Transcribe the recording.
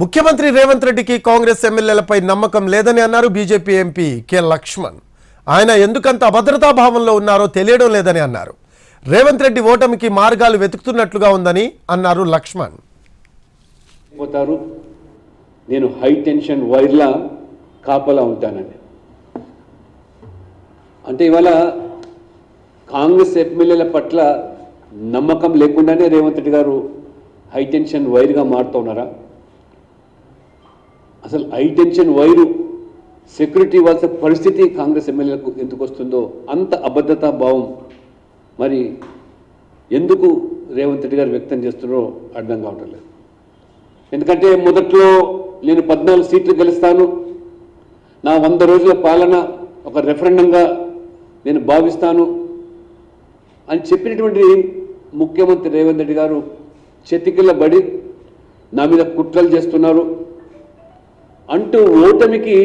ముఖ్యమంత్రి రేవంత్ రెడ్డికి కాంగ్రెస్ ఎమ్మెల్యేలపై నమ్మకం లేదని అన్నారు బీజేపీ ఎంపీ కె లక్ష్మణ్. ఆయన ఎందుకంత అభద్రతా భావంలో ఉన్నారో తెలియడం లేదని అన్నారు. రేవంత్ రెడ్డి ఓటమికి మార్గాలు వెతుకుతున్నట్లుగా ఉందని అన్నారు లక్ష్మణ్. పోతారు. నేను హై టెన్షన్ వైర్లా కాపలా ఉంటానండి. అంటే ఇవాళ కాంగ్రెస్ ఎమ్మెల్యేల పట్ల నమ్మకం లేకుండానే రేవంత్ రెడ్డి గారు హై టెన్షన్ వైర్గా మారుతున్నారా అసలు హై టెన్షన్ వైరు సెక్యూరిటీ ఇవ్వాల్సిన పరిస్థితి కాంగ్రెస్ ఎమ్మెల్యేలకు ఎందుకు వస్తుందో అంత అబద్ధతా భావం. మరి ఎందుకు రేవంత్ రెడ్డి గారు వ్యక్తం చేస్తున్నారో అర్థం కావటం లేదు. ఎందుకంటే మొదట్లో నేను పద్నాలుగు సీట్లు గెలుస్తాను. నా వంద రోజుల పాలన ఒక రెఫరెండంగా నేను భావిస్తాను అని చెప్పినటువంటి ముఖ్యమంత్రి రేవంత్ రెడ్డి గారు చెతికిల్లబడి నా మీద కుట్రలు చేస్తున్నారు. అంటూ ఓటమికి